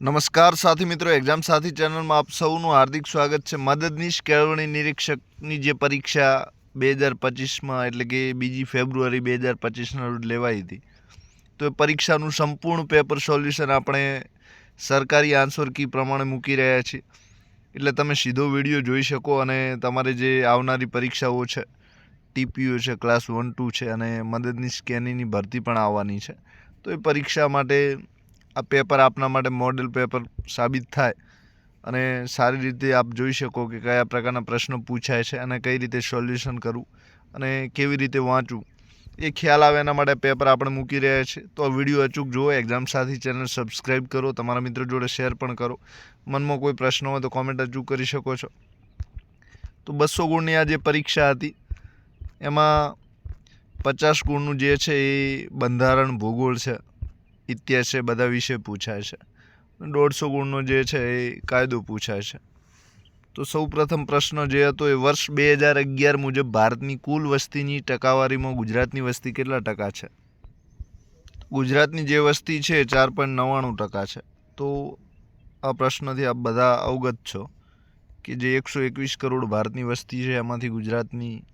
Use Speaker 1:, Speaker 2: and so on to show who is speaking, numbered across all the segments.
Speaker 1: નમસ્કાર સાથી મિત્રો એક્ઝામ સાથી ચેનલમાં આપ સૌનું હાર્દિક સ્વાગત છે. મદદનીશ કેળવણી નિરીક્ષકની જે પરીક્ષા બે હજાર પચીસમાં એટલે કે બીજી ફેબ્રુઆરી બે હજાર પચીસના રોજ લેવાઈ હતી. તો એ પરીક્ષાનું સંપૂર્ણ પેપર સોલ્યુશન આપણે સરકારી આન્સર કી પ્રમાણે મૂકી રહ્યા છીએ. એટલે તમે સીધો વીડિયો જોઈ શકો અને તમારે જે આવનારી પરીક્ષાઓ છે, ટીપીઓ છે, ક્લાસ વન, ટુ છે અને મદદની સ્કેનીની ભરતી પણ આવવાની છે. તો એ પરીક્ષા માટે આ પેપર આપના માટે મોડેલ પેપર સાબિત થાય અને સારી રીતે આપ જોઈ શકો કે કયા પ્રકારના પ્રશ્નો પૂછાય છે અને કઈ રીતે સોલ્યુશન કરવું અને કેવી રીતે વાંચવું. એ ખ્યાલ આવે એના માટે પેપર આપણે મૂકી રહ્યા છીએ તો વીડિયો અચૂક જુઓ એક્ઝામ સાથી ચેનલ સબસ્ક્રાઈબ કરો, તમારા મિત્રો જોડે શેર પણ કરો. મનમાં કોઈ પ્રશ્ન હોય તો કોમેન્ટ અચૂક કરી શકો છો. તો બસો ગુણની આ જે પરીક્ષા હતી. એમાં પચાસ ગુણનું જે છે એ બંધારણ ભૂગોળ છે. ઇતિહાસ છે બધા વિશે પૂછાય છે દોઢસો ગુણનો જે છે એ કાયદો પૂછાય છે તો સૌ પ્રથમ પ્રશ્ન જે હતો એ વર્ષ બે હજાર અગિયાર મુજબ ભારતની કુલ વસ્તીની ટકાવારીમાં ગુજરાતની વસ્તી કેટલા ટકા છે? ગુજરાતની જે વસ્તી છે ચાર પોઈન્ટ નવ્વાણું ટકા છે. તો આ પ્રશ્નથી આપ બધા અવગત છો કે જે એકસો એકવીસ કરોડ ભારતની વસ્તી છે, એમાંથી ગુજરાતની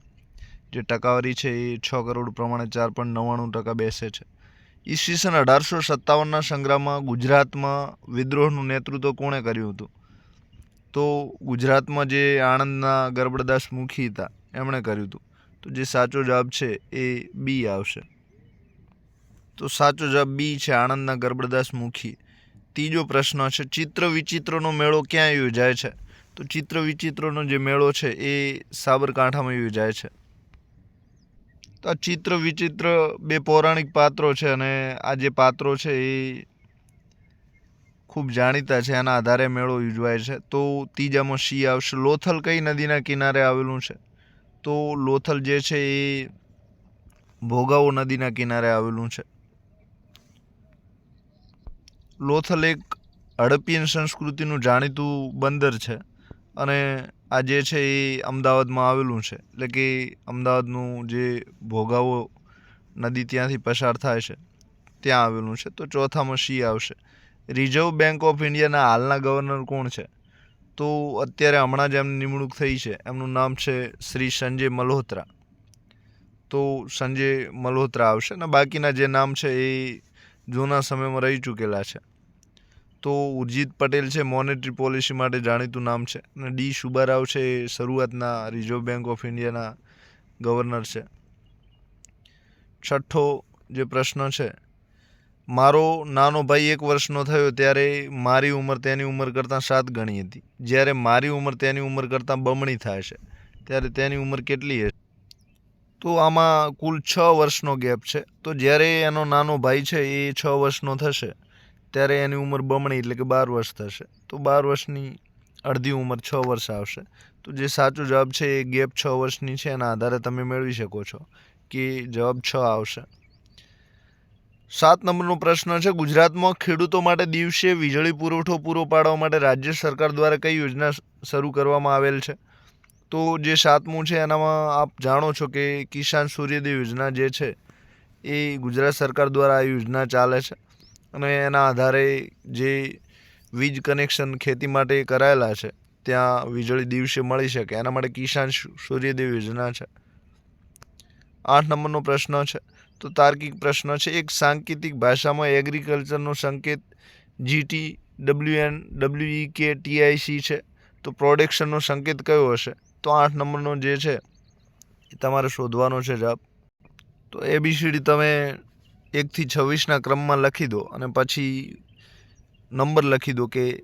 Speaker 1: જે ટકાવારી છે એ છ કરોડ પ્રમાણે ચાર પોઈન્ટ નવ્વાણું ટકા બેસે છે. ઈસવીસન અઢારસો સત્તાવનના સંગ્રામમાં ગુજરાતમાં વિદ્રોહનું નેતૃત્વ કોણે કર્યું હતું? તો ગુજરાતમાં જે આણંદના ગરબડદાસ મુખી હતા, એમણે કર્યું હતું. તો જે સાચો જવાબ છે એ બી આવશે. તો સાચો જવાબ બી છે આણંદના ગરબડદાસ મુખી. ત્રીજો પ્રશ્ન છે, ચિત્ર વિચિત્રનો મેળો ક્યાં યોજાય છે? તો ચિત્ર વિચિત્રનો જે મેળો છે એ સાબરકાંઠામાં યોજાય છે. તો આ ચિત્ર વિચિત્ર બે પૌરાણિક પાત્રો છે અને આ જે પાત્રો છે એ ખૂબ જાણીતા છે. એના આધારે મેળો યોજવાય છે. તો ત્રીજામાં સી આવશે? લોથલ કઈ નદીના કિનારે આવેલું છે? તો લોથલ જે છે એ ભોગાવો નદીના કિનારે આવેલું છે. લોથલ એક હડપ્પીયન સંસ્કૃતિનું જાણીતું બંદર છે અને આ જે છે એ અમદાવાદમાં આવેલું છે. એટલે કે અમદાવાદનું જે ભોગાવો નદી ત્યાંથી પસાર થાય છે, ત્યાં આવેલું છે. તો ચોથામાં સી આવશે? રિઝર્વ બેંક ઓફ ઇન્ડિયાના હાલના ગવર્નર કોણ છે? તો અત્યારે હમણાં જ એમની નિમણૂક થઈ છે. એમનું નામ છે શ્રી સંજય મલ્હોત્રા. તો સંજય મલ્હોત્રા આવશે અને બાકીના જે નામ છે એ જૂના સમયમાં રહી ચૂકેલા છે. તો ઉર્જિત પટેલ છે મોનેટરી પોલિસી માટે જાણીતું નામ છે અને ડી સુબારાવ છે, એ શરૂઆતના રિઝર્વ બેંક ઓફ ઇન્ડિયાના ગવર્નર છે. છઠ્ઠો જે પ્રશ્ન છે, મારો નાનો ભાઈ એક વર્ષનો થયો ત્યારે મારી ઉંમર તેની ઉંમર કરતાં સાત ગણી હતી. જ્યારે મારી ઉંમર તેની ઉંમર કરતાં બમણી થાય છે, ત્યારે તેની ઉંમર કેટલી હશે? તો આમાં કુલ છ વર્ષનો ગેપ છે. તો જ્યારે એનો નાનો ભાઈ છે, એ છ વર્ષનો થશે ત્યારે એની ઉંમર બમણી એટલે કે બાર વર્ષ થશે. તો બાર વર્ષની અડધી ઉંમર છ વર્ષ આવશે. તો જે સાચો જવાબ છે એ ગેપ છ વર્ષની છે, એના આધારે તમે મેળવી શકો છો કે જવાબ છ આવશે. સાત નંબરનો પ્રશ્ન છે, ગુજરાતમાં ખેડૂતો માટે દિવસે વીજળી પુરવઠો પૂરો પાડવા માટે રાજ્ય સરકાર દ્વારા કઈ યોજના શરૂ કરવામાં આવેલ છે? તો જે સાતમું છે, એનામાં આપ જાણો છો કે કિસાન સૂર્યોદય યોજના જે છે એ ગુજરાત સરકાર દ્વારા આ યોજના ચાલે છે. અને એના આધારે જે વીજ કનેક્શન ખેતી માટે કરાયેલા છે, ત્યાં વીજળી દિવસે મળી શકે. એના માટે કિસાન સૂર્યોદય યોજના છે. આઠ નંબરનો પ્રશ્ન છે. તો તાર્કિક પ્રશ્ન છે. એક સાંકેતિક ભાષામાં એગ્રીકલ્ચરનો સંકેત જીટી ડબલ્યુ એન ડબલ્યુ કે ટીઆઈસી છે. તો પ્રોડક્શનનો સંકેત કયો હશે? તો આઠ નંબરનો જે છે, એ તમારે શોધવાનો છે જવાબ. તો એબીસીડી તમે એકથી છવ્વીસના ક્રમમાં લખી દો અને પછી નંબર લખી દો કે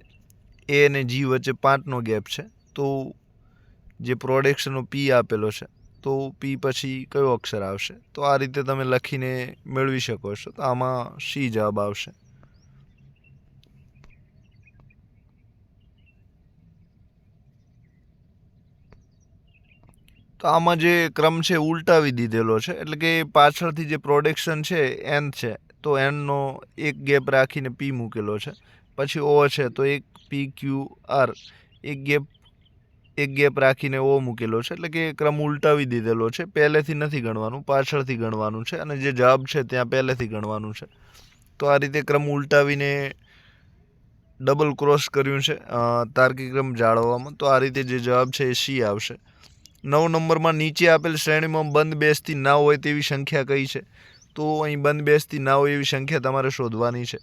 Speaker 1: એ અને જી વચ્ચે પાંચનો ગેપ છે. તો જે પ્રોડક્શનનો પી આપેલો છે, તો પી પછી કયો અક્ષર આવશે? તો આ રીતે તમે લખીને મેળવી શકો છો. તો આમાં સી જવાબ આવશે. તો આમાં જે ક્રમ છે ઉલટાવી દીધેલો છે. એટલે કે પાછળથી જે પ્રોડક્શન છે એન છે. તો એનનો એક ગેપ રાખીને પી મૂકેલો છે. પછી ઓ છે તો એક પી ક્યુ આર એક ગેપ એક ગેપ રાખીને ઓ મૂકેલો છે. એટલે કે ક્રમ ઉલટાવી દીધેલો છે. પહેલેથી નથી ગણવાનું, પાછળથી ગણવાનું છે. અને જે જવાબ છે ત્યાં પહેલેથી ગણવાનું છે. તો આ રીતે ક્રમ ઉલટાવીને ડબલ ક્રોસ કર્યું છે તાર્કિક ક્રમ જાળવવામાં. તો આ રીતે જે જવાબ છે એ સી આવશે. નવ નંબરમાં નીચે આપેલ શ્રેણીમાં બંધ બેસતી ના હોય તેવી સંખ્યા કઈ છે? તો અહીં બંધ બેસતી ના હોય એવી સંખ્યા તમારે શોધવાની છે.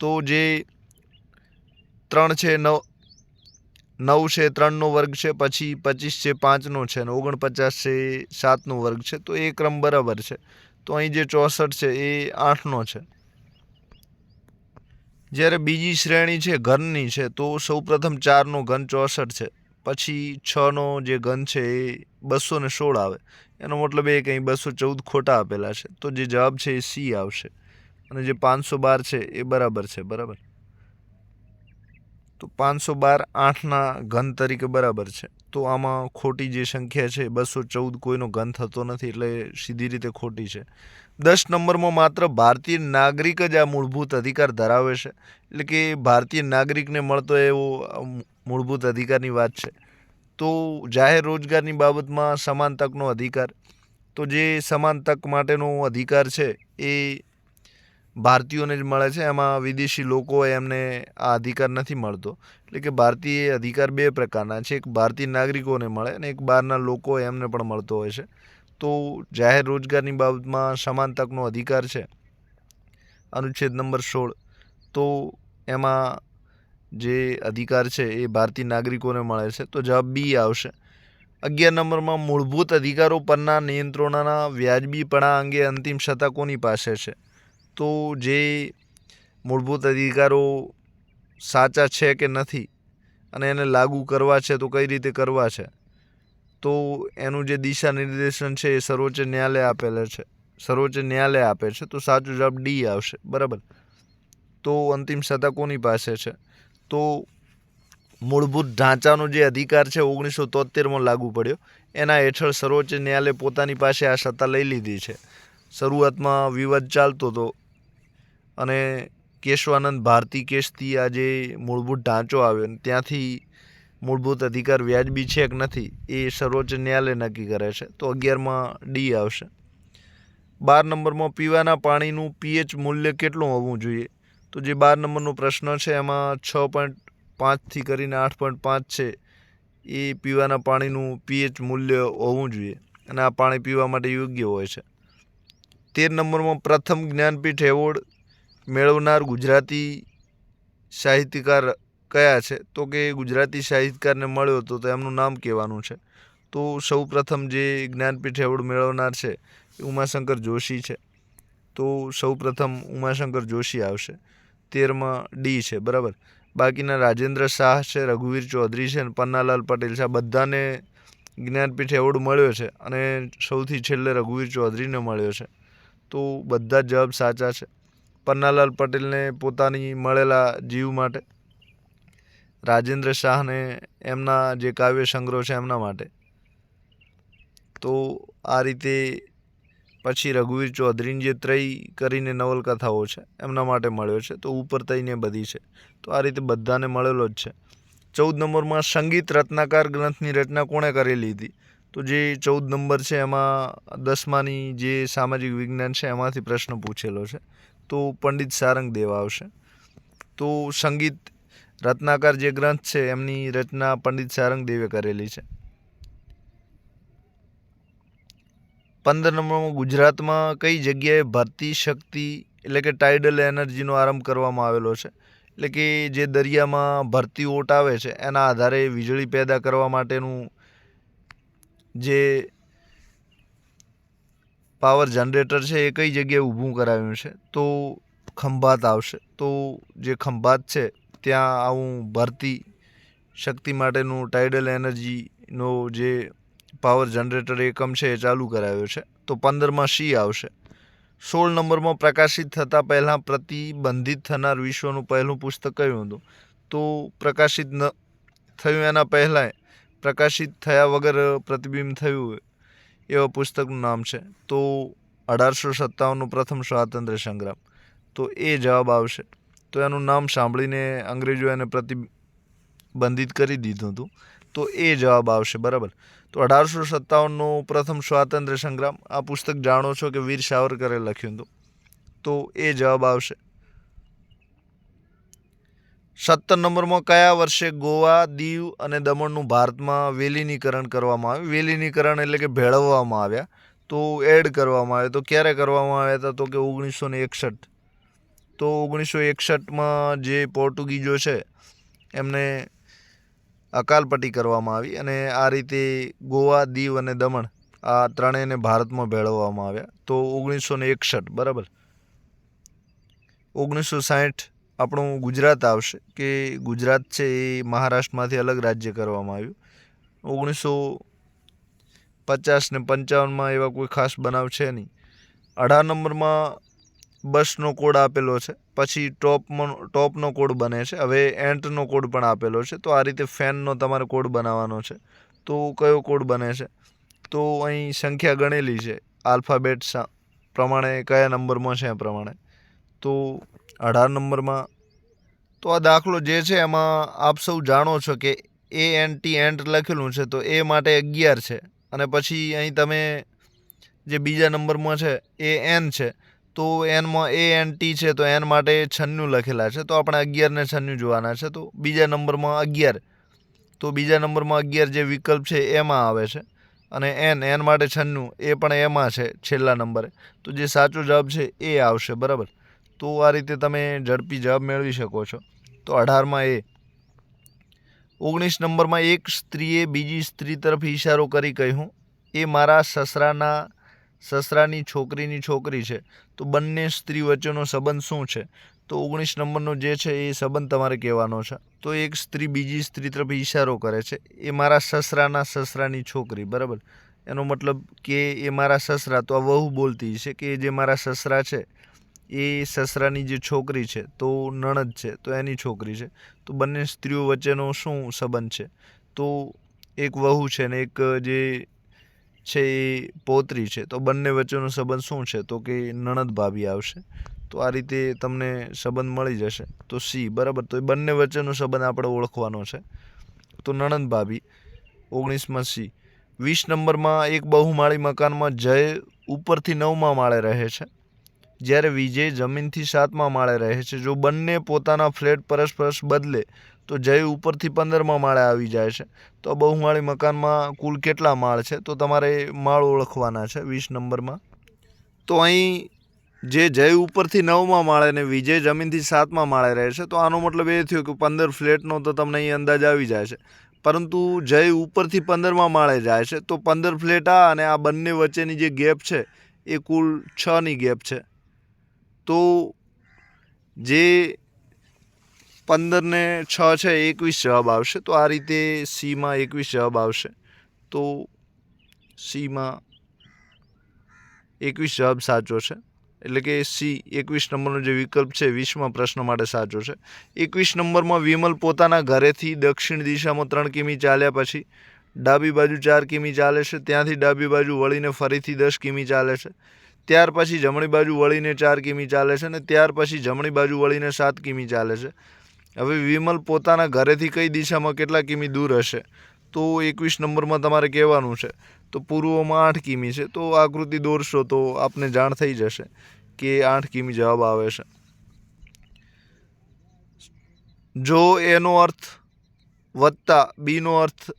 Speaker 1: તો જે ત્રણ છે નવ નવ છે ત્રણનો વર્ગ છે, પછી પચીસ છે પાંચનો છે અને ઓગણપચાસ છે સાતનો વર્ગ છે, તો એ ક્રમ બરાબર છે. તો અહીં જે ચોસઠ છે એ આઠનો છે. જ્યારે બીજી શ્રેણી છે ઘનની છે, તો સૌપ્રથમ ચારનો ઘન ચોસઠ છે. પછી છનો જે ઘન છે એ બસો ને સોળ આવે. એનો મતલબ એ કે અહીં બસો ચૌદ ખોટા આપેલા છે. તો જે જવાબ છે એ સી આવશે. અને જે પાંચસો બાર છે એ બરાબર છે, બરાબર? તો પાંચસો બાર આઠના ઘન તરીકે બરાબર છે. તો આમાં ખોટી જે સંખ્યા છે બસો ચૌદ કોઈનો ઘન થતો નથી એટલે સીધી રીતે ખોટી છે. દસ નંબરમાં માત્ર ભારતીય નાગરિક જ આ મૂળભૂત અધિકાર ધરાવે છે. એટલે કે ભારતીય નાગરિકને મળતો એવો મૂળભૂત અધિકારની વાત છે. તો જાહેર રોજગારની બાબતમાં સમાન તકનો અધિકાર. તો જે સમાન તક માટેનો અધિકાર છે એ ભારતીયોને જ મળે છે. એમાં વિદેશી લોકો એમને આ અધિકાર નથી મળતો. એટલે કે ભારતીય અધિકાર બે પ્રકારના છે. એક ભારતીય નાગરિકોને મળે અને એક બહારના લોકો એમને પણ મળતો હોય છે. તો જાહેર રોજગારની બાબતમાં સમાન તકનો અધિકાર છે. અનુચ્છેદ નંબર સોળ. તો એમાં જે અધિકાર છે એ ભારતીય નાગરિકોને મળે છે, તો જવાબ બી આવશે. અગિયાર નંબરમાં, મૂળભૂત અધિકારો પરના નિયંત્રણોના વ્યાજબીપણા અંગે અંતિમ સત્તા કોની પાસે છે? તો જે મૂળભૂત અધિકારો સાચા છે કે નથી અને એને લાગુ કરવા છે, તો કઈ રીતે કરવા છે? તો એનું જે દિશા નિર્દેશન છે એ સર્વોચ્ચ ન્યાયાલય આપેલા છે, સર્વોચ્ચ ન્યાયાલય આપે છે, તો સાચો જવાબ ડી આવશે. બરાબર? તો અંતિમ સત્તા કોની પાસે છે? તો મૂળભૂત ઢાંચાનો જે અધિકાર છે ઓગણીસો તોતેરમાં લાગુ પડ્યો. એના હેઠળ સર્વોચ્ચ ન્યાયાલય પોતાની પાસે આ સત્તા લઈ લીધી છે. શરૂઆતમાં વિવાદ ચાલતો હતો અને કેશવાનંદ ભારતી કેસથી આ જે મૂળભૂત ઢાંચો આવ્યો ત્યાંથી મૂળભૂત અધિકાર વ્યાજબી છે કે નથી એ સર્વોચ્ચ ન્યાયાલય નક્કી કરે છે. તો અગિયારમાં ડી આવશે. બાર નંબરમાં પીવાના પાણીનું પીએચ મૂલ્ય કેટલું હોવું જોઈએ? તો જે બાર નંબરનો પ્રશ્ન છે, એમાં છ પોઈન્ટ પાંચથી કરીને આઠ પોઈન્ટ પાંચ છે, એ પીવાના પાણીનું પીએચ મૂલ્ય હોવું જોઈએ અને આ પાણી પીવા માટે યોગ્ય હોય છે. તેર નંબરમાં પ્રથમ જ્ઞાનપીઠ એવોર્ડ મેળવનાર ગુજરાતી સાહિત્યકાર કયા છે? તો કે ગુજરાતી સાહિત્યકારને મળ્યો હતો તો એમનું નામ કહેવાનું છે. તો સૌ પ્રથમ જે જ્ઞાનપીઠ એવોર્ડ મેળવનાર છે, એ ઉમાશંકર જોશી છે. તો સૌ પ્રથમ ઉમાશંકર જોશી આવશે. તેરમાં ડી છે, બરાબર? બાકીના રાજેન્દ્ર શાહ છે, રઘુવીર ચૌધરી છે અને પન્નાલાલ પટેલ છે. આ બધાને જ્ઞાનપીઠ એવોર્ડ મળ્યો છે અને સૌથી છેલ્લે રઘુવીર ચૌધરીને મળ્યો છે. તો બધા જ જવાબ સાચા છે. પન્નાલાલ પટેલને પોતાની મળેલા જીવ માટે, રાજેન્દ્ર શાહને એમના જે કાવ્ય સંગ્રહ છે એમના માટે. તો આ રીતે પછી રઘુવીર ચૌધરીની જે ત્રય કરીને નવલકથાઓ છે, એમના માટે મળ્યો છે, તો ઉપર તઈને બધી છે. તો આ રીતે બધાને મળેલો જ છે. ચૌદ નંબરમાં સંગીત રત્નાકાર ગ્રંથની રચના કોણે કરેલી હતી તો જે ચૌદ નંબર છે, એમાં દસમાની જે સામાજિક વિજ્ઞાન છે, એમાંથી પ્રશ્ન પૂછેલો છે. તો પંડિત સારંગ દેવ આવશે. તો સંગીત રત્નાકાર જે ગ્રંથ છે, એમની રચના પંડિત સારંગ દેવે કરેલી છે. પંદર નંબરમાં ગુજરાતમાં કઈ જગ્યાએ ભરતી શક્તિ એટલે કે ટાઇડલ એનર્જીનો આરંભ કરવામાં આવેલો છે? એટલે કે જે દરિયામાં ભરતી ઓટ આવે છે, એના આધારે વીજળી પેદા કરવા માટેનું જે પાવર જનરેટર છે એ કઈ જગ્યાએ ઊભું કરાવ્યું છે? તો ખંભાત આવશે. તો જે ખંભાત છે, ત્યાં આવું ભરતી શક્તિ માટેનું ટાઇડલ એનર્જીનો જે પાવર જનરેટર એકમ છે એ ચાલુ કરાવ્યો છે. તો પંદરમાં સી આવશે? સોળ નંબરમાં પ્રકાશિત થતાં પહેલાં પ્રતિબંધિત થનાર વિશ્વનું પહેલું પુસ્તક કયું હતું? તો પ્રકાશિત ન થયું એના પહેલાં પ્રકાશિત થયા વગર પ્રતિબિંબ થયું એવા પુસ્તકનું નામ છે. તો અઢારસો સત્તાવનનું પ્રથમ સ્વાતંત્ર્ય સંગ્રામ. તો એ જવાબ આવશે. તો એનું નામ સાંભળીને અંગ્રેજો એને પ્રતિબંધિત કરી દીધું હતું. તો એ જવાબ આવશે, બરાબર? તો અઢારસો સત્તાવનનો પ્રથમ સ્વાતંત્ર્ય સંગ્રામ. આ પુસ્તક જાણો છો કે વીર સાવરકરે લખ્યું હતું. તો એ જવાબ આવશે. સત્તર નંબરમાં કયા વર્ષે ગોવા, દીવ અને દમણનું ભારતમાં વેલીનીકરણ કરવામાં આવ્યું? વેલીનીકરણ એટલે કે ભેળવવામાં આવ્યા. તો એડ કરવામાં આવ્યા. તો ક્યારે કરવામાં આવ્યા હતા? તો કે ઓગણીસો ને એકસઠ. તો ઓગણીસો એકસઠમાં જે પોર્ટુગીઝો છે, એમને અકાલપટ્ટી કરવામાં આવી અને આ રીતે ગોવા, દીવ અને દમણ આ ત્રણેયને ભારતમાં ભેળવવામાં આવ્યા. તો ઓગણીસો ને એકસઠ, બરાબર? ઓગણીસો સાઠ આપણું ગુજરાત આવશે કે ગુજરાત છે એ મહારાષ્ટ્રમાંથી અલગ રાજ્ય કરવામાં આવ્યું. ઓગણીસો પચાસ ને પંચાવનમાં એવા કોઈ ખાસ બનાવ છે નહીં. અઢાર નંબરમાં બસનો કોડ આપેલો છે. પછી ટોપમાં ટોપનો કોડ બને છે. હવે એન્ટનો કોડ પણ આપેલો છે. તો આ રીતે ફેનનો તમારે કોડ બનાવવાનો છે. તો કયો કોડ બને છે? તો અહીં સંખ્યા ગણેલી છે. આલ્ફાબેટ પ્રમાણે કયા નંબરમાં છે એ પ્રમાણે. તો અઢાર નંબરમાં. તો આ દાખલો જે છે એમાં આપ સૌ જાણો છો કે એ એન ટી એન્ટ લખેલું છે. તો એ માટે અગિયાર છે. અને પછી અહીં તમે જે બીજા નંબરમાં છે એ એન છે તો એનમાં એ એન ટી છે, તો એન માટે છન્નું લખેલા છે. તો આપણે અગિયારને છન્નું જોવાના છે. તો બીજા નંબરમાં અગિયાર. તો બીજા નંબરમાં અગિયાર જે વિકલ્પ છે, એમાં આવે છે. અને એન એન માટે છન્નું, એ પણ એમાં છે, છેલ્લા નંબરે. તો જે સાચો જવાબ છે, એ આવશે, બરાબર? તો આ રીતે તમે ઝડપી જવાબ મેળવી શકો છો. તો અઢારમાં એ. ઓગણીસ નંબરમાં એક સ્ત્રીએ બીજી સ્ત્રી તરફ ઇશારો કરી કહ્યું, એ મારા સસરાના સસરાની છોકરીની છોકરી છે, તો બંને સ્ત્રી વચ્ચેનો સંબંધ શું છે? તો ઓગણીસ નંબરનો જે છે એ સંબંધ તમારે કહેવાનો છે. તો એક સ્ત્રી બીજી સ્ત્રી તરફ ઈશારો કરે છે, એ મારા સસરાના સસરાની છોકરી બરાબર? એનો મતલબ કે એ મારા સસરા, તો આ વહુ બોલતી છે કે જે મારા સસરા છે, એ સસરાની જે છોકરી છે, તો નણદ છે, તો એની છોકરી છે. તો બંને સ્ત્રીઓ વચ્ચેનો શું સંબંધ છે? તો એક વહુ છે ને એક જે છે એ પોતરી છે. તો બંને વચ્ચેનો સંબંધ શું છે? તો કે નણદ ભાભી આવશે. તો આ રીતે તમને સંબંધ મળી જશે. તો સી, બરાબર? તો એ બંને વચ્ચેનો સંબંધ આપણે ઓળખવાનો છે. તો નણંદ ભાભી, ઓગણીસમાં સી. વીસ નંબરમાં એક બહુમાળી મકાનમાં જય ઉપરથી નવમાં માળે રહે છે. જ્યારે વિજય જમીનથી સાતમાં માળે રહે છે. જો બંને પોતાના ફ્લેટ પરસ્પર બદલે તો જય ઉપરથી પંદરમા માળે આવી જાય છે. તો બહુમાળી મકાનમાં કુલ કેટલા માળ છે? તો તમારે માળ ઓળખવાના છે વીસ નંબરમાં. તો અહીં જે જય ઉપરથી નવમા માળે ને વિજય જમીનથી સાતમા માળે રહે છે, તો આનો મતલબ એ થયો કે પંદર ફ્લેટનો તો તમને અહીં અંદાજ આવી જાય છે. પરંતુ જય ઉપરથી પંદરમા માળે જાય છે, તો પંદર ફ્લેટ આ અને આ બંને વચ્ચેની જે ગેપ છે, એ કુલ છની ગેપ છે. તો જે પંદરને છ છે, એકવીસ જવાબ આવશે. તો આ રીતે સીમાં એકવીસ જવાબ આવશે. તો સીમાં એકવીસ જવાબ સાચો છે. એટલે કે સી એકવીસ નંબરનો જે વિકલ્પ છે, વીસમાં પ્રશ્ન માટે સાચો છે. એકવીસ નંબરમાં વિમલ પોતાના ઘરેથી દક્ષિણ દિશામાં ત્રણ કિમી ચાલ્યા પછી ડાબી બાજુ ચાર કિમી ચાલે છે. ત્યાંથી ડાબી બાજુ વળીને ફરીથી દસ કિમી ચાલે છે. ત્યાર પછી જમણી બાજુ વળીને ચાર કિમી ચાલે છે અને ત્યાર પછી જમણી બાજુ વળીને સાત કિમી ચાલે છે. હવે વિમલ પોતાના ઘરેથી કઈ દિશામાં કેટલા કિમી દૂર હશે? તો એકવીસ નંબરમાં તમારે કહેવાનું છે. તો પૂર્વમાં આઠ કિમી છે. તો આકૃતિ દોરશો તો આપને જાણ થઈ જશે કે આઠ કિમી જવાબ આવે છે. જો એનો અર્થ વત્તા બીનો અર્થ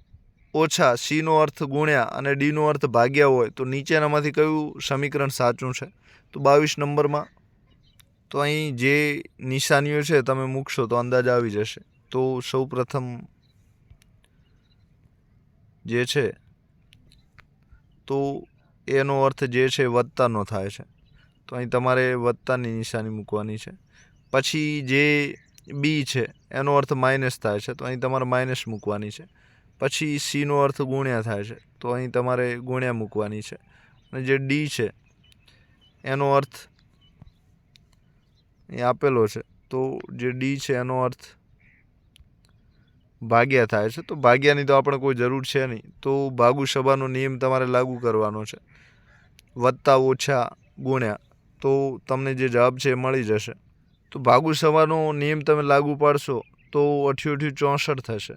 Speaker 1: ઓછા સીનો અર્થ ગુણ્યા અને ડીનો અર્થ ભાગ્યા હોય તો નીચેનામાંથી કયું સમીકરણ સાચું છે? તો બાવીસ નંબરમાં તો અહીં જે નિશાનીઓ છે, તમે મૂકશો તો અંદાજ આવી જશે. તો સૌ પ્રથમ જે છે, તો એનો અર્થ જે છે વત્તાનો થાય છે. તો અહીં તમારે વત્તાની નિશાની મૂકવાની છે. પછી જે બી છે, એનો અર્થ માઇનસ થાય છે, તો અહીં તમારે માઇનસ મૂકવાની છે. પછી સીનો અર્થ ગુણ્યા થાય છે, તો અહીં તમારે ગુણ્યા મૂકવાની છે. અને જે ડી છે, એનો અર્થ એ આપેલો છે. તો જે ડી છે એનો અર્થ ભાગ્યા થાય છે. તો ભાગ્યાની તો આપણે કોઈ જરૂર છે નહીં. તો ભાગુ સભાનો નિયમ તમારે લાગુ કરવાનો છે. વત્તા ઓછા ગુણ્યા. તો તમને જે જવાબ છે એ મળી જશે. તો ભાગુ સભાનો નિયમ તમે લાગુ પાડશો તો અઠ્યું અઠ્યું ચોસઠ થશે.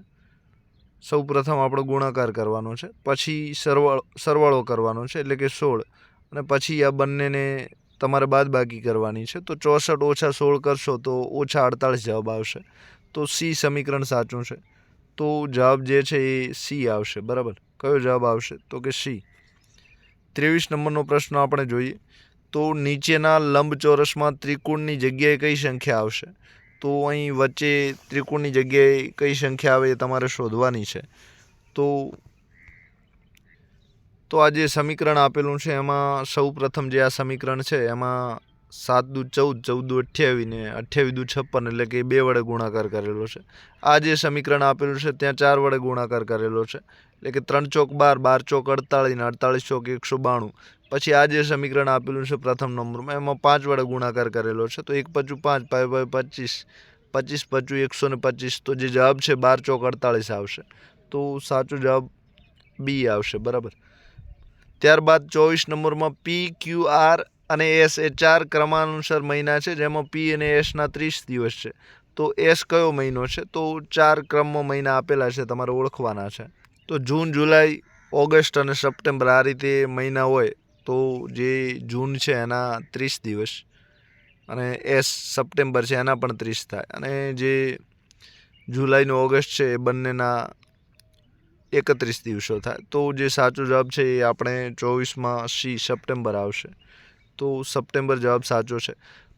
Speaker 1: સૌ પ્રથમ આપણે ગુણાકાર કરવાનો છે. પછી સરવાળો સરવાળો કરવાનો છે. એટલે કે સોળ. અને પછી આ બંનેને તમારે બાદ બાકી કરવાની છે, તો ચોસઠ ઓછા સોળ કરશો તો ઓછા અડતાળીસ જવાબ આવશે. તો સી સમીકરણ સાચું છે. તો જવાબ જે છે એ સી આવશે, બરાબર? કયો જવાબ આવશે? તો કે સી. ત્રેવીસ નંબરનો પ્રશ્ન આપણે જોઈએ. તો નીચેના લંબચોરસમાં ત્રિકોણની જગ્યાએ કઈ સંખ્યા આવશે? તો અહીં વચ્ચે ત્રિકોણની જગ્યાએ કઈ સંખ્યા આવે એ તમારે શોધવાની છે. તો તો આ જે સમીકરણ આપેલું છે, એમાં સૌ પ્રથમ જે આ સમીકરણ છે, એમાં સાત દુ ચૌદ ચૌદ દુ અઠ્યાવીસ ને અઠ્યાવીસ દુ છપ્પન એટલે કે બે વડે ગુણાકાર કરેલો છે. આ જે સમીકરણ આપેલું છે, ત્યાં ચાર વડે ગુણાકાર કરેલો છે. એટલે કે ત્રણ ચોક બાર બાર ચોક અડતાળીસ ને અડતાળીસ ચોક એકસો બાણું. પછી આ જે સમીકરણ આપેલું છે પ્રથમ નંબરમાં, એમાં પાંચ વડે ગુણાકાર કરેલો છે. તો એક પચું પાંચ પાંચ પાંચ પચીસ પચીસ પચું એકસો ને પચીસ, તો જે જવાબ છે બાર ચોક અડતાળીસ આવશે. તો સાચો જવાબ બી આવશે, બરાબર? ત્યારબાદ ચોવીસ નંબરમાં પી ક્યુ આર અને એસ એ ચાર ક્રમાનુસાર મહિના છે, જેમાં પી અને એસના ત્રીસ દિવસ છે. તો એસ કયો મહિનો છે? તો ચાર ક્રમમાં મહિના આપેલા છે, તમારે ઓળખવાના છે. તો જૂન, જુલાઈ, ઓગસ્ટ અને સપ્ટેમ્બર આ રીતે મહિના હોય, તો જે જૂન છે એના ત્રીસ દિવસ અને એસ સપ્ટેમ્બર છે એના પણ ત્રીસ થાય. અને જે જુલાઈનો ઓગસ્ટ છે, એ બંનેના એકત્રીસ દિવસો થાય. તો જે સાચો જવાબ છે એ આપણે ચોવીસમાં સી સપ્ટેમ્બર આવશે. તો સપ્ટેમ્બર જવાબ સાચો છે.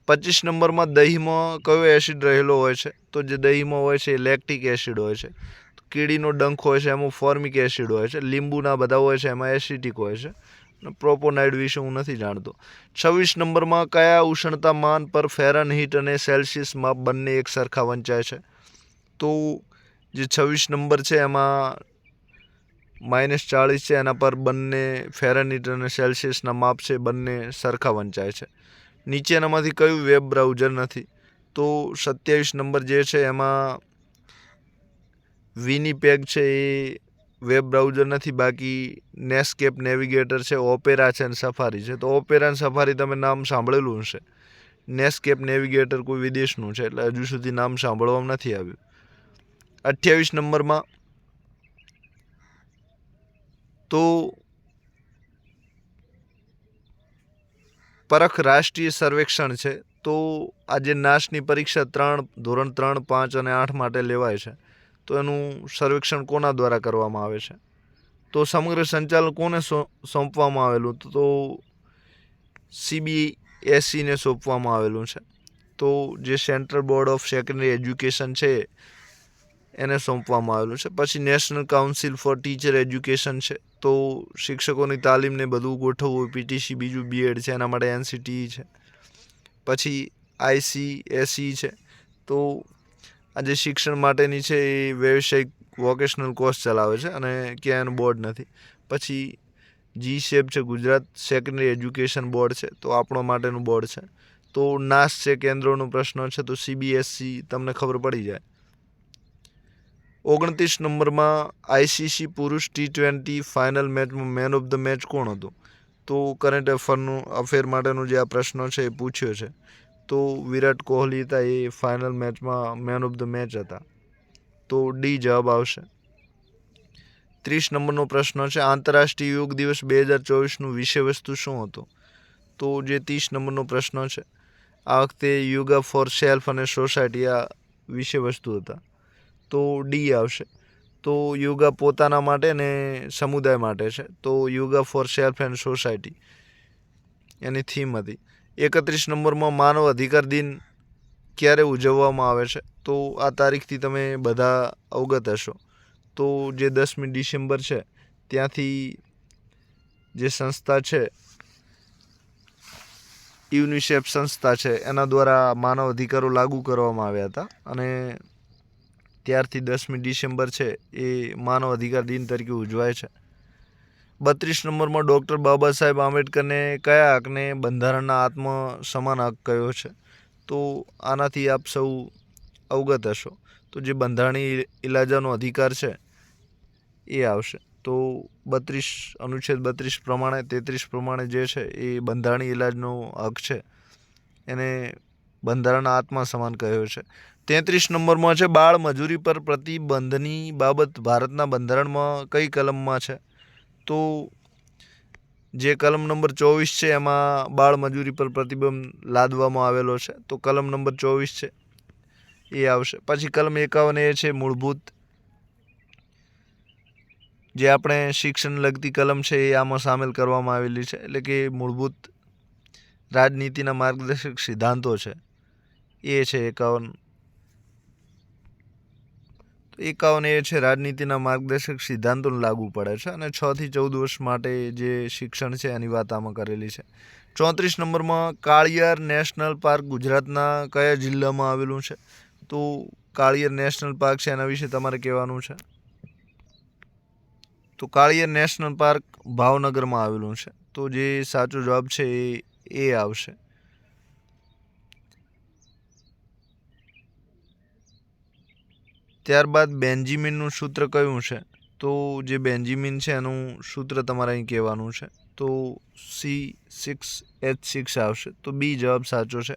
Speaker 1: પચીસ નંબરમાં દહીંમાં કયો એસિડ રહેલો હોય છે? તો જે દહીંમાં હોય છે એ લેક્ટિક એસિડ હોય છે. કીડીનો ડંખ હોય છે એમાં ફોર્મિક એસિડ હોય છે. લીંબુના બધા હોય છે એમાં એસિટિક હોય છે. અને પ્રોપોનાઇડ વિશે હું નથી જાણતો. છવ્વીસ નંબરમાં કયા ઉષ્ણતામાન પર ફેરનહીટ અને સેલ્સિયસ માપ બંને એક સરખા વંચાય છે? તો જે છવ્વીસ નંબર છે એમાં માઇનસ ચાળીસ છે, એના પર બંને ફેરનહીટ અને સેલ્સિયસના માપ છે, બંને સરખા વંચાય છે. નીચેનામાંથી કયું વેબ બ્રાઉઝર નથી? તો સત્યાવીસ નંબર જે છે, એમાં વિનીપેગ છે, એ વેબ બ્રાઉઝર નથી, બાકી નેસ્કેપ નેવિગેટર છે, ઓપેરા છે અને સફારી છે. તો ઓપેરા અને સફારી તમે નામ સાંભળેલું હશે. નેસ્કેપ નેવિગેટર કોઈ વિદેશનું છે, એટલે હજુ સુધી નામ સાંભળવામાં નથી આવ્યું. અઠ્યાવીસ નંબરમાં તો પરખ રાષ્ટ્રીય સર્વેક્ષણ છે. તો આજે નાશની પરીક્ષા ત્રણ, ધોરણ ત્રણ, પાંચ અને આઠ માટે લેવાય છે. તો એનું સર્વેક્ષણ કોના દ્વારા કરવામાં આવે છે? તો સમગ્ર સંચાલન કોને સોંપવામાં આવેલું? તો સીબીએસઈને સોંપવામાં આવેલું છે. તો જે central board of secondary education છે એને સોંપવામાં આવેલું છે. પછી national council for teacher education છે. તો શિક્ષકોની તાલીમને બધું ગોઠવવું, પીટીસી, બીજું બીએડ છે, એના માટે એનસીટી છે. પછી આઈસીએસઈ છે. તો આ જે શિક્ષણ માટેની છે એ વ્યવસાયિક વોકેશનલ કોર્સ ચલાવે છે અને ક્યાં એનું બોર્ડ નથી. પછી જી શેપ છે, ગુજરાત સેકન્ડરી એજ્યુકેશન બોર્ડ છે. તો આપણો માટેનું બોર્ડ છે. તો નાશ છે, કેન્દ્રોનો પ્રશ્ન છે. તો સીબીએસસી તમને ખબર પડી જાય. ઓગણત્રીસ નંબરમાં આઈસીસી પુરુષ ટી ટ્વેન્ટી ફાઇનલ મેચમાં મેન ઓફ ધ મેચ કોણ હતું? તો કરંટ અફેરનું અફેર માટેનો જે આ પ્રશ્ન છે એ પૂછ્યો છે. તો વિરાટ કોહલી હતા, એ ફાઇનલ મેચમાં મેન ઓફ ધ મેચ હતા. તો ડી જવાબ આવશે. ત્રીસ નંબરનો પ્રશ્ન છે, આંતરરાષ્ટ્રીય યોગ દિવસ બે હજાર ચોવીસનું વિષયવસ્તુ શું હતું? તો જે ત્રીસ નંબરનો પ્રશ્ન છે, આ વખતે યોગા ફોર સેલ્ફ અને સોસાયટી આ વિષય વસ્તુ હતા. તો ડી આવશે. તો યોગા પોતાના માટે ને સમુદાય માટે છે. તો yoga for self and society. Any theme હતી. એકત્રીસ નંબરમાં માનવ અધિકાર દિન ક્યારે ઉજવવામાં આવે છે? તો આ તારીખથી તમે બધા અવગત હશો. તો જે દસમી ડિસેમ્બર છે, ત્યાંથી જે સંસ્થા છે, યુનિસેફ સંસ્થા છે, એના દ્વારા માનવ અધિકારો લાગુ કરવામાં આવ્યા હતા. અને ત્યારથી દસમી ડિસેમ્બર છે, એ માનવ અધિકાર દિન તરીકે ઉજવાય છે. બત્રીસ નંબરમાં ડૉક્ટર બાબા સાહેબ આંબેડકરને કયા હકને બંધારણના આત્મ સમાન હક કયો છે? તો આનાથી આપ સૌ અવગત હશો. તો જે બંધારણીય ઇલાજાનો અધિકાર છે, એ આવશે. તો બત્રીસ, અનુચ્છેદ બત્રીસ પ્રમાણે, તેત્રીસ પ્રમાણે જે છે, એ બંધારણીય ઇલાજનો હક છે. એને બંધારણના આત્મા સમાન કહ્યો છે. તેત્રીસ નંબરમાં છે, બાળ મજૂરી પર પ્રતિબંધની બાબત ભારતના બંધારણમાં કઈ કલમમાં છે? તો જે કલમ નંબર ચોવીસ છે, એમાં બાળ મજૂરી પર પ્રતિબંધ લાદવામાં આવેલો છે. તો કલમ નંબર ચોવીસ છે, એ આવશે. પછી કલમ એકાવન એ છે, મૂળભૂત. જે આપણે શિક્ષણ લગતી કલમ છે, એ આમાં સામેલ કરવામાં આવેલી છે. એટલે કે મૂળભૂત રાજનીતિના માર્ગદર્શક સિદ્ધાંતો છે. એ છે એકાવન. એકાવન એ છે રાજનીતિના માર્ગદર્શક સિદ્ધાંતોને લાગુ પડે છે અને છ થી ચૌદ વર્ષ માટે જે શિક્ષણ છે એની વાત આમાં કરેલી છે. ચોત્રીસ નંબરમાં કાળિયાર નેશનલ પાર્ક ગુજરાતના કયા જિલ્લામાં આવેલું છે? તો કાળિયાર નેશનલ પાર્ક છે એના વિશે તમારે કહેવાનું છે? તો કાળિયાર નેશનલ પાર્ક ભાવનગરમાં આવેલું છે. તો જે સાચો જવાબ છે એ એ આવશે. ત્યારબાદ બેન્જિમિનનું સૂત્ર કયું છે? તો જે બેન્જિમિન છે એનું સૂત્ર તમારે અહીં કહેવાનું છે. તો સી સિક્સ એચ સિક્સ આવશે. તો બી જવાબ સાચો છે.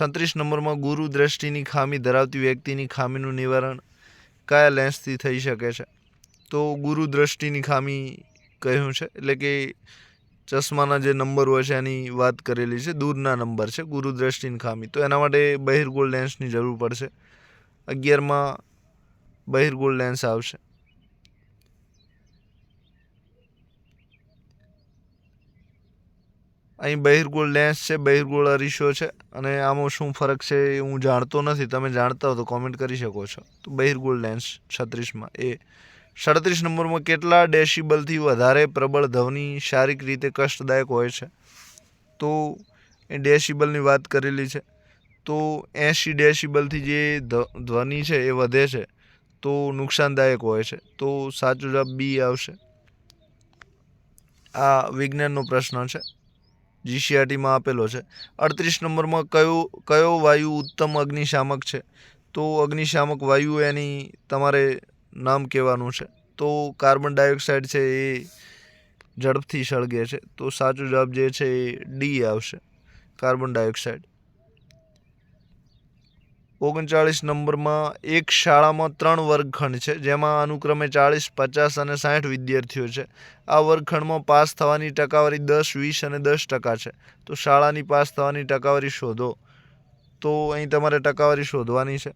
Speaker 1: છત્રીસ નંબરમાં ગુરુ દ્રષ્ટિની ખામી ધરાવતી વ્યક્તિની ખામીનું નિવારણ કયા લેન્સથી થઈ શકે છે? તો ગુરુ દ્રષ્ટિની ખામી કહ્યું છે. એટલે કે ચશ્માના જે નંબર હોય છે એની વાત કરેલી છે. દૂરના નંબર છે ગુરુ દ્રષ્ટિની ખામી. તો એના માટે બહિર્ગોળ લેન્સની જરૂર પડશે. અગિયારમાં બહિર્ગોળ લેન્સ આવશે. અહીં બહિર્ગોળ લેન્સ છે બહિર્ગોળ અરીસો છે અને આમાં શું ફરક છે એ હું જાણતો નથી. તમે જાણતા હો તો કોમેન્ટ કરી શકો છો. તો બહિર્ગોળ લેન્સ છત્રીસમાં. એ સડત્રીસ નંબરમાં કેટલા ડેસિબલથી વધારે પ્રબળ ધ્વનિ શારીરિક રીતે કષ્ટદાયક હોય છે? તો એ ડેસિબલની વાત કરેલી છે. તો એંશી ડેસિબલથી જે ધ્વનિ છે એ વધે છે. તો નુકસાનદાયક હોય છે. તો સાચો જવાબ બી આવશે. આ વિજ્ઞાનનો પ્રશ્ન છે. જીસીઆરટીમાં આપેલો છે. અડત્રીસ નંબરમાં કયો કયો વાયુ ઉત્તમ અગ્નિશામક છે? તો અગ્નિશામક વાયુ એની તમારે નામ કહેવાનું છે. તો કાર્બન ડાયોક્સાઇડ છે એ ઝડપથી સળગે છે. તો સાચો જવાબ જે છે એ ડી આવશે. Carbon dioxide. ઓગણચાળીસ નંબરમાં એક શાળામાં ત્રણ વર્ગખંડ છે, જેમાં અનુક્રમે ચાળીસ, પચાસ અને સાઠ વિદ્યાર્થીઓ છે. આ વર્ગખંડમાં પાસ થવાની ટકાવારી દસ, વીસ અને દસ ટકા છે. તો શાળાની પાસ થવાની ટકાવારી શોધો. તો અહીં તમારે ટકાવારી શોધવાની છે.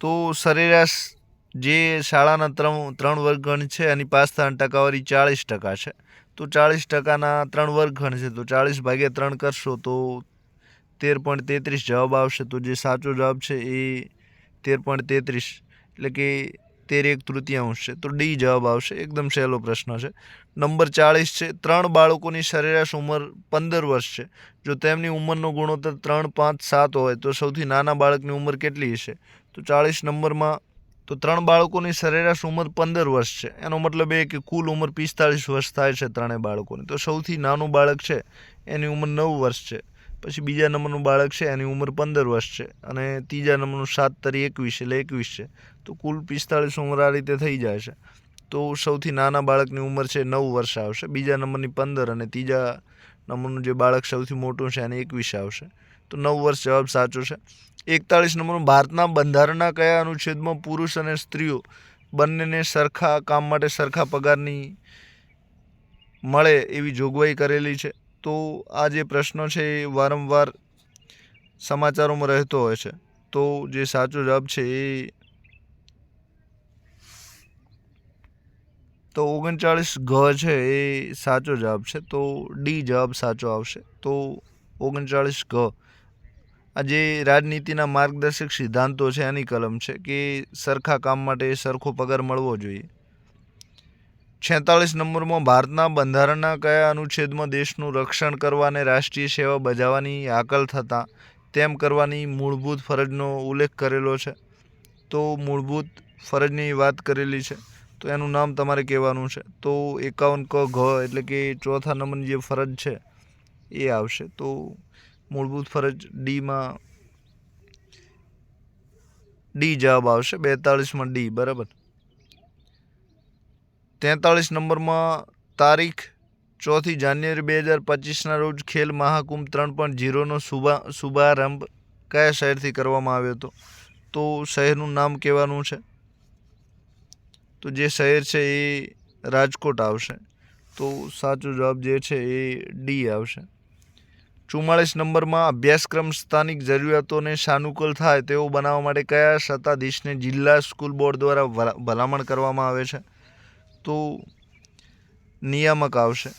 Speaker 1: તો સરેરાશ જે શાળાના ત્રણ ત્રણ વર્ગખંડ છે, એની પાસ થવાની ટકાવારી ચાળીસ ટકા છે. તો ચાળીસ ટકાના ત્રણ વર્ગખંડ છે, તો ચાળીસ ભાગ્યા ત્રણ કરશો તો તેર પોઈન્ટ તેત્રીસ જવાબ આવશે. તો જે સાચો જવાબ છે એ તેર પોઈન્ટ તેત્રીસ. એટલે કે તેર એક તૃતીયાંશ છે. તો ડી જવાબ આવશે. એકદમ સહેલો પ્રશ્ન છે. નંબર ચાળીસ છે. ત્રણ બાળકોની સરેરાશ ઉંમર પંદર વર્ષ છે. જો તેમની ઉંમરનો ગુણોત્તર ત્રણ પાંચ સાત હોય, તો સૌથી નાના બાળકની ઉંમર કેટલી હશે? તો ચાળીસ નંબરમાં, તો ત્રણ બાળકોની સરેરાશ ઉંમર પંદર વર્ષ છે. એનો મતલબ એ કે કુલ ઉંમર પિસ્તાળીસ વર્ષ થાય છે ત્રણેય બાળકોની. તો સૌથી નાનું બાળક છે, એની ઉંમર નવ વર્ષ છે. પછી બીજા નંબરનું બાળક છે, એની ઉંમર પંદર વર્ષ છે અને ત્રીજા નંબરનું સાત તરી એકવીસ એટલે એકવીસ છે. તો કુલ પિસ્તાળીસ ઉંમર આ રીતે થઈ જાય છે તો સૌથી નાના બાળકની ઉંમર છે, નવ વર્ષ આવશે. બીજા નંબરની પંદર અને ત્રીજા નંબરનું જે બાળક સૌથી મોટું છે, એને એકવીસ આવશે. તો નવ વર્ષ જવાબ સાચો છે. એકતાળીસ નંબરનું ભારતના બંધારણના કયા અનુચ્છેદમાં પુરુષ અને સ્ત્રીઓ બંનેને સરખા કામ માટે સરખા પગારની મળે એવી જોગવાઈ કરેલી છે? તો આ જે પ્રશ્નો છે એ વારંવાર સમાચારોમાં રહેતો હોય છે. તો જે સાચો જવાબ છે એ તો ઓગણચાળીસ ઘ છે એ સાચો જવાબ છે. તો ડી જવાબ સાચો આવશે. તો ઓગણચાળીસ ઘ. આ જે રાજનીતિના માર્ગદર્શક સિદ્ધાંતો છે એની કલમ છે કે સરખા કામ માટે સરખો પગાર મળવો જોઈએ. છેતાળીસ નંબરમાં ભારતના બંધારણના કયા અનુચ્છેદમાં દેશનું રક્ષણ કરવા અને રાષ્ટ્રીય સેવા બજાવવાની હાકલ થતાં તેમ કરવાની મૂળભૂત ફરજનો ઉલ્લેખ કરેલો છે? તો મૂળભૂત ફરજની વાત કરેલી છે, તો એનું નામ તમારે કહેવાનું છે. તો એકાવન ક ઘ એટલે કે ચોથા નંબરની જે ફરજ છે, એ આવશે. તો મૂળભૂત ફરજ ડીમાં, ડી જવાબ આવશે. બેતાળીસમાં ડી, બરાબર? તેતાળીસ નંબરમાં તારીખ ચોથી જાન્યુઆરી બે હજાર પચીસના રોજ ખેલ મહાકુંભ ત્રણ પોઈન્ટ ઝીરોનો શુભા, શુભારંભ કયા શહેરથી કરવામાં આવ્યો હતો? તો શહેરનું નામ કહેવાનું છે. તો જે શહેર છે એ રાજકોટ આવશે. તો સાચો જવાબ જે છે એ ડી આવશે. ચુમ્માળીસ નંબરમાં અભ્યાસક્રમ સ્થાનિક જરૂરિયાતોને સાનુકૂળ થાય તેવો બનાવવા માટે કયા સત્તાધીશને જિલ્લા સ્કૂલ બોર્ડ દ્વારા ભલા- ભલામણ કરવામાં આવે છે? તો નિયામક આવશે.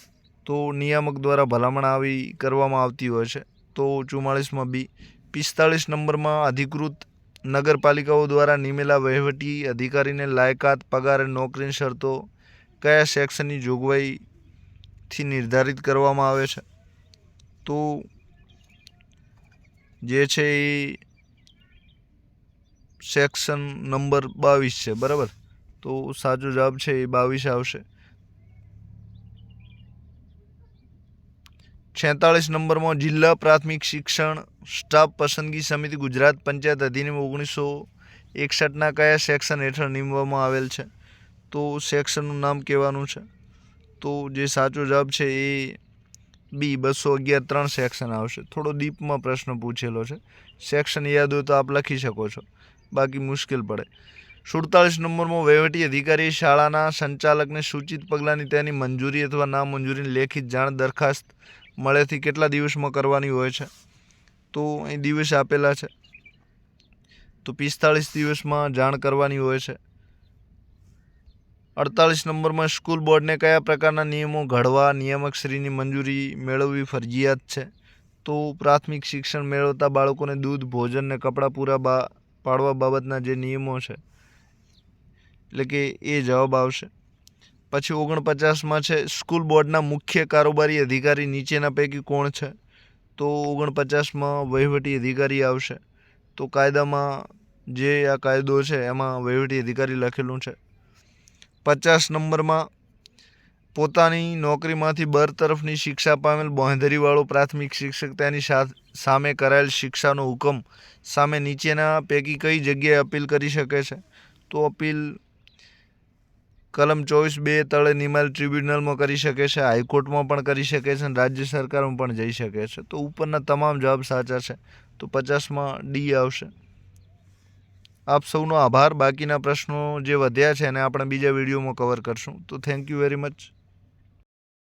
Speaker 1: તો નિયામક દ્વારા ભલામણ આવી કરવામાં આવતી હોય છે. તો ચુમ્માળીસમાં બી પિસ્તાળીસ નંબરમાં અધિકૃત નગરપાલિકાઓ દ્વારા નિમેલા વહીવટી અધિકારીને લાયકાત, પગાર અને નોકરીની શરતો કયા સેક્શનની જોગવાઈથી નિર્ધારિત કરવામાં આવે છે? તો જે છે એ સેક્શન નંબર બાવીસ છે, બરાબર? તો સાચો જવાબ છે એ બાવીસ આવશે. છેતાળીસ નંબરમાં જિલ્લા પ્રાથમિક શિક્ષણ સ્ટાફ પસંદગી સમિતિ ગુજરાત પંચાયત અધિનિયમ ઓગણીસો એકસઠના કયા સેક્શન હેઠળ નીમવામાં આવેલ છે? તો સેક્શનનું નામ કહેવાનું છે. તો જે સાચો જવાબ છે એ બી, બસો અગિયાર ત્રણ સેક્શન આવશે. થોડો ડીપમાં પ્રશ્ન પૂછેલો છે. સેક્શન યાદ હોય તો આપ લખી શકો છો. બાકી મુશ્કેલ પડે. સુડતાલીસ નંબરમાં વહીવટી અધિકારી શાળાના સંચાલકને સૂચિત પગલાંની તેની મંજૂરી અથવા નામંજૂરીની લેખિત જાણ દરખાસ્ત મળેથી કેટલા દિવસમાં કરવાની હોય છે? તો અહીં દિવસ આપેલા છે. તો પિસ્તાળીસ દિવસમાં જાણ કરવાની હોય છે. અડતાલીસ નંબરમાં સ્કૂલ બોર્ડને કયા પ્રકારના નિયમો ઘડવા નિયામકશ્રીની મંજૂરી મેળવવી ફરજિયાત છે? તો પ્રાથમિક શિક્ષણ મેળવતા બાળકોને દૂધ, ભોજન ને કપડાં પૂરા પાડવા બાબતના જે નિયમો છે એટલે કે એ જવાબ આવશે. પછી ઓગણપચાસમાં છે, સ્કૂલ બોર્ડના મુખ્ય કારોબારી અધિકારી નીચેના પૈકી કોણ છે? તો ઓગણપચાસમાં વહીવટી અધિકારી આવશે. તો કાયદામાં જે આ કાયદો છે, એમાં વહીવટી અધિકારી લખેલું છે. પચાસ નંબરમાં, પોતાની નોકરીમાંથી બરતરફની શિક્ષા પામેલ બોંધરીવાળો પ્રાથમિક શિક્ષક તેની સામે કરાયેલ શિક્ષાનો હુકમ સામે નીચેના પૈકી કઈ જગ્યાએ અપીલ કરી શકે છે? તો અપીલ કલમ ચોવીસ બે તળે નિમાલ ટ્રિબ્યુનલમાં કરી શકે છે, હાઈકોર્ટમાં પણ કરી શકે છે અને રાજ્ય સરકારમાં પણ જઈ શકે છે. તો ઉપરના તમામ જવાબ સાચા છે. તો પચાસમાં ડી આવશે. આપ સૌનો આભાર. બાકીના પ્રશ્નો જે વધ્યા છે એને આપણે બીજા વિડીયોમાં કવર કરશું. તો થેન્ક યુ વેરી મચ